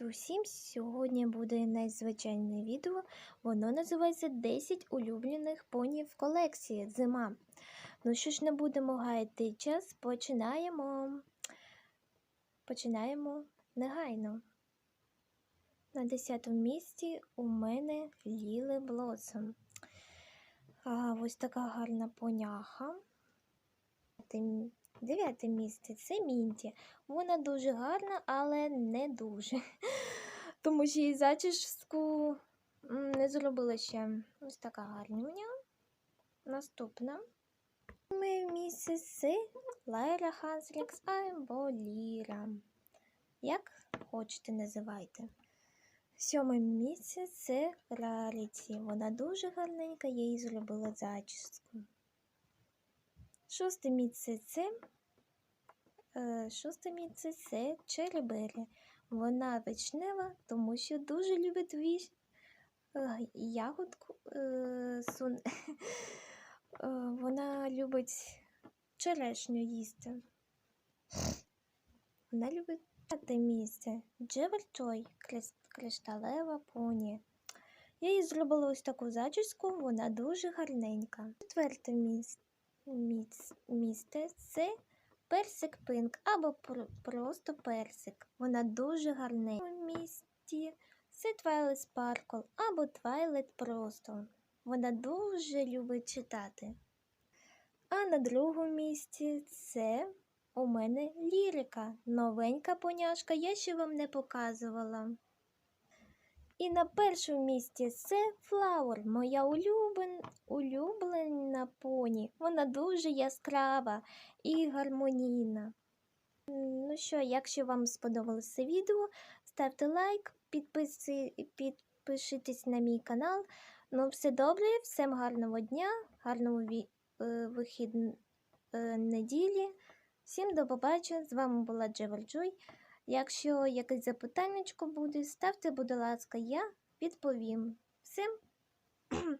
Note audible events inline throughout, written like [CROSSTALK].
усім! Сьогодні буде незвичайне відео. Воно називається 10 улюблених понів колекції Зима. Ну що ж, не будемо гаяти час, починаємо. Починаємо негайно. На 10 місці у мене Ліли Блосом. Ось така гарна поняха. Дев'яте місце це Мінті. Вона дуже гарна, але не дуже. [LAUGHS] Тому що її зачіску не зробила ще. Ось така гарнюня. Наступна. Ми місце це Лайра Ханслікс або Ліра. Як хочете, називайте. Сьоме місце це Раріті. Вона дуже гарненька, я їй зробила зачіску. Шосте місце це Е, Шосте місце це Черебері. Вона вишнева, тому що дуже любить віж... е, ягодку. Е, сун... [LAUGHS] Е, Вона любить черешню їсти. Вона любить п'яте місце. Джевельчой кришталева поні. Я їй зробила ось таку зачіску, вона дуже гарненька. Четверте міс... міс... місце це персик пинк або просто персик. Вона дуже гарненька. У місті це Twilight Sparkle або Twilight просто. Вона дуже любить читати. А на другому місці це у мене лірика. Новенька поняшка, я ще вам не показувала. І на першому місці це Флауер, моя улюбен, улюблена поні. Вона дуже яскрава і гармонійна. Ну що, якщо вам сподобалося відео, ставте лайк, підписи, підпишитесь на мій канал. Ну, все добре, всім гарного дня, гарного ві, е, вихід е, неділі. Всім до побачення. З вами була Джевел Джой. Якщо якесь запитання буде, ставте, будь ласка, я відповім. Всім, [CLEARS THROAT]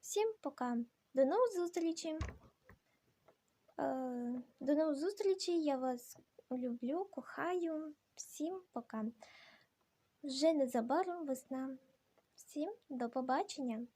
всім пока. До нових зустрічей. Е, До нових зустрічей. Я вас люблю, кохаю. Всім пока. Вже незабаром весна. Всім до побачення.